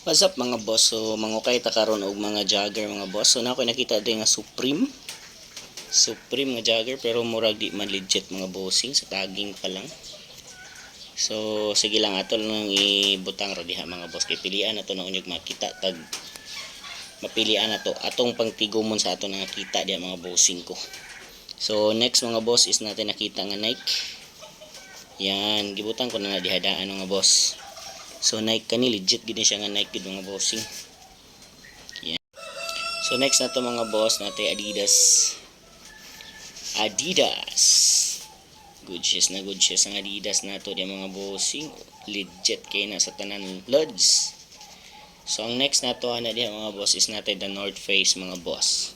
What's up mga boss? So mangukay ta karon og mga jogger mga boss. So na ako nakita din nga Supreme. Supreme nga jogger pero murag di man legit mga bossing sa tagging pa lang. So sige lang ato lang ibutang ra diha mga boss kay pilian na to na unyog makita tag mapilian na to atong pangtigumon sa ato nga kita diha mga bossing ko. So next mga boss is natin nakita nga Nike. Yan, gibutang ko na na dihadaan mga boss. So Nike kani legit gid siya nga Nike gid mga bossing. Yan. So next na to mga boss natin Adidas. Adidas. Good shoes na good shoes ang Adidas na to di mga bossing. Legit kay na sa tanan lods. So ang next na to na diha mga boss is natin the North Face mga boss.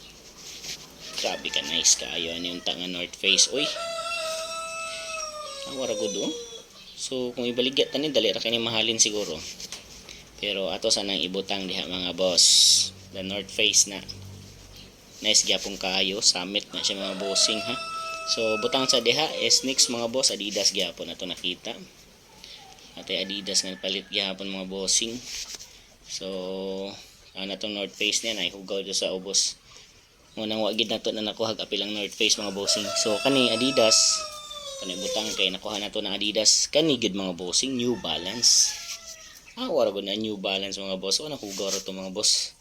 Grabe ka nice kaayo ani unta nga North Face. Uy. Ang wara gud oh. So kung ibaligya tani dali ra kani mahalin siguro. Pero ato sanang ibutang diha mga boss. The North Face na. Nice gyapon kaayo, summit na siya mga bossing ha. So butang sa diha is next mga boss Adidas gyapon ato nakita. Ate Adidas nga palit gyapon mga bossing. So ano tong North Face niya na ihugaw sa ubos. Munang wagid na to na nakuha apilang North Face mga bossing. So kani Adidas kanay butang kay nakuha na to ng Adidas. Kani gid mga bossing New Balance. Ah wala ko na New Balance mga boss. O nakugaw ra to mga boss.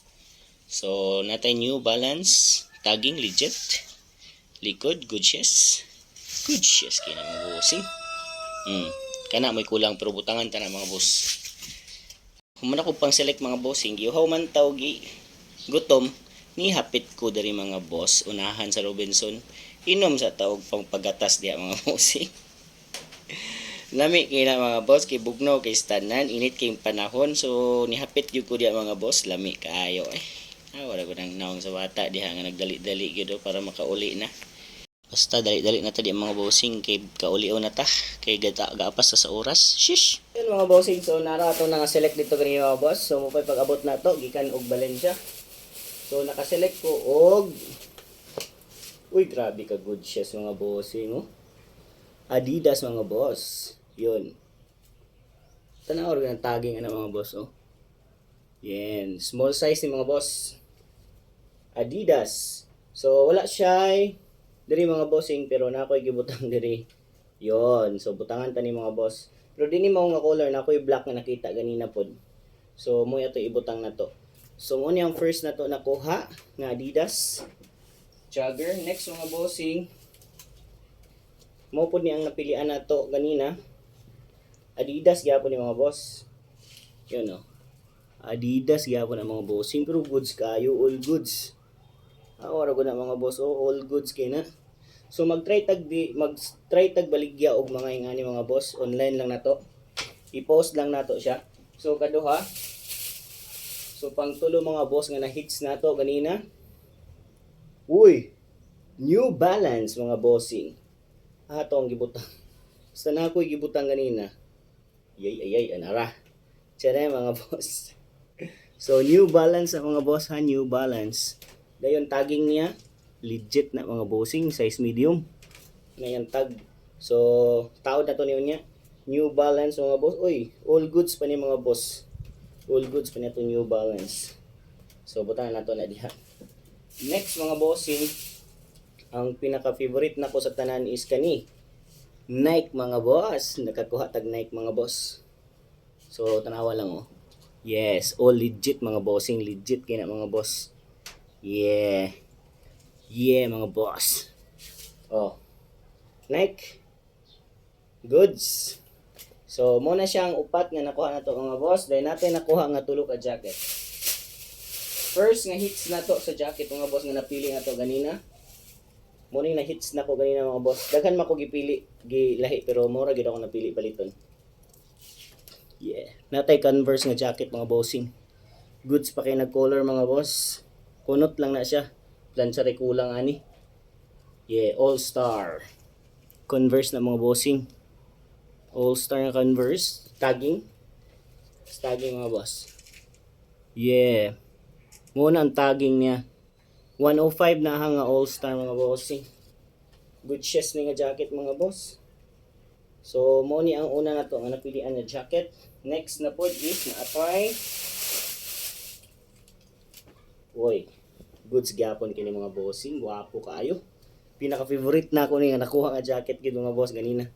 So natay New Balance. Tagging legit. Likod good shoes good shoes kay na mga bossing. Hmm. Kana may kulang pero butangan ta na mga boss. Humana ko pang select mga bossing giuhaw man taw gi. Gutom. Ni hapit ko dari mga boss. Unahan sa Robinson inom sa taog pang pagatas diya mga bossing lami kay na mga boss kay bugnaw kay stanan init kay panahon. So nihapit gyud ko diya mga boss lami kaayo eh. Ah, wala ko nang naong sa bata diha nga nagdali-dali gyud oh, para makauli na. Basta dali-dali na ta di mga bossing kay kauli na ta kay gata gapas sa, oras. Shish Yun mga bossing so nara ato na nga select dito kanina mga boss. So mo pag-abot na to gikan og Valencia. So naka-select ko og Uy, grabe ka good shoes mga bossing, oh. Adidas mga boss. Yun. Tanaw rin ang tagging ano mga boss, oh. Yan. Small size ni mga boss. Adidas. So, wala siya eh. Diri mga bossing, pero na ako'y gibutang diri. Yon So, butangan ta ni mga boss. Pero di ni mo nga color, na ako'y black nga nakita ganina pod. So, mo ito ibutang na to. So, mo ang first na to nakuha nga Adidas jogger. Next mga bossing. Mo po ni ang napilian na to ganina. Adidas gyapon ni mga boss. Yun oh. Adidas gyapon ang mga bossing pero goods kayo all goods. Ah, ko na mga boss oh, all goods kay na. So mag-try tag di mag-try tag baligya og mga ingani mga boss. Online lang na to. I-post lang nato siya. So kaduha. So pang tulo mga boss nga na hits na to ganina. Uy, New Balance mga bossing. Ato ang gibutang. Basta na ako gibutang ganina. Yay, ay, ay, anara. Tiyara mga boss. So, New Balance ang mga boss ha, New Balance. Dayon tagging niya, legit na mga bossing, size medium. Na yan tag. So, tawad na to niya. New Balance mga boss. Uy, all goods pa ni mga boss. All goods pa niya to New Balance. So, butahan na to na diha. Next mga bossing, ang pinaka-favorite na ko sa tanan is kani. Nike mga boss. Nakakuha tag Nike mga boss. So, tanawa lang oh. Yes, all legit mga bossing. Legit kaya na mga boss. Yeah. Yeah mga boss. Oh. Nike. Goods. So, muna siyang upat nga nakuha na to mga boss. Dahil natin nakuha nga tulo ka jacket. First nga hits na to sa jacket mga boss nga napili na to ganina. Morning na hits na ko ganina mga boss. Daghan man ko gipili, gilahi pero mura gid ako napili paliton. Yeah. Natay Converse nga jacket mga bossing. Goods pa kay nag-color mga boss. Kunot lang na siya. Plansa ray kulang ani. Yeah, All Star. Converse na mga bossing. All Star nga Converse. Tagging. Tagging mga boss. Yeah. Muna ang tagging niya. 105 na hanga all-star mga bossing. Good shoes ni nga jacket mga boss. So, mo ni ang una na to nga napilian na jacket. Next na po is na apply Uy, goods gyapon kini mga bossing, guwapo kaayo. Pinaka-favorite na ako ni nakuha nga jacket gid mga boss ganina.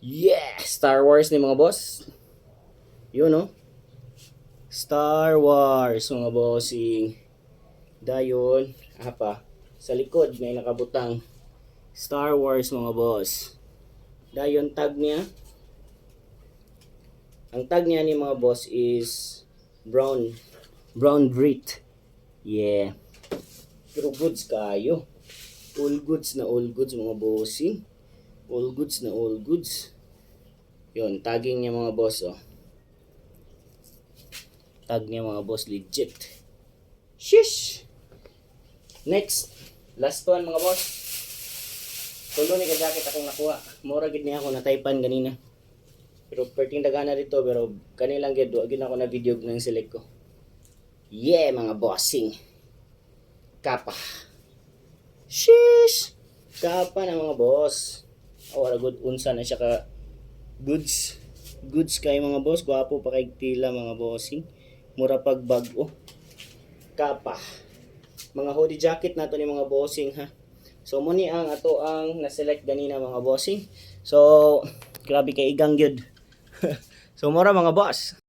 Yeah, Star Wars ni mga boss. Yun no. Star Wars mga bossing. Dayon, apa, sa likod may nakabutang Star Wars mga boss. Dayon tag niya. Ang tag niya ni mga boss is brown brown Brit. Yeah. Pero goods kayo. All goods na all goods mga bossing. All goods na all goods. Yun, tagging niya mga boss oh. Tag niya mga boss legit. Shish! Next, last one mga boss. Tulo ni ka jacket akong nakuha. Mura gid niya ako nataypan ganina. Pero perting dagana dito pero kanilang gid gid ako na video ng select ko. Yeah mga bossing. Kapa. Shish! Kapa na mga boss. Oh, wala good unsa na siya ka goods. Goods kay mga boss, gwapo pa kay tila mga bossing. Mura pag bag-o. Kapa. Mga hoodie jacket nato ni mga bossing ha. So mo ni ang ato ang na-select ganina mga bossing. So grabe kay igang gyud. so mura mga boss.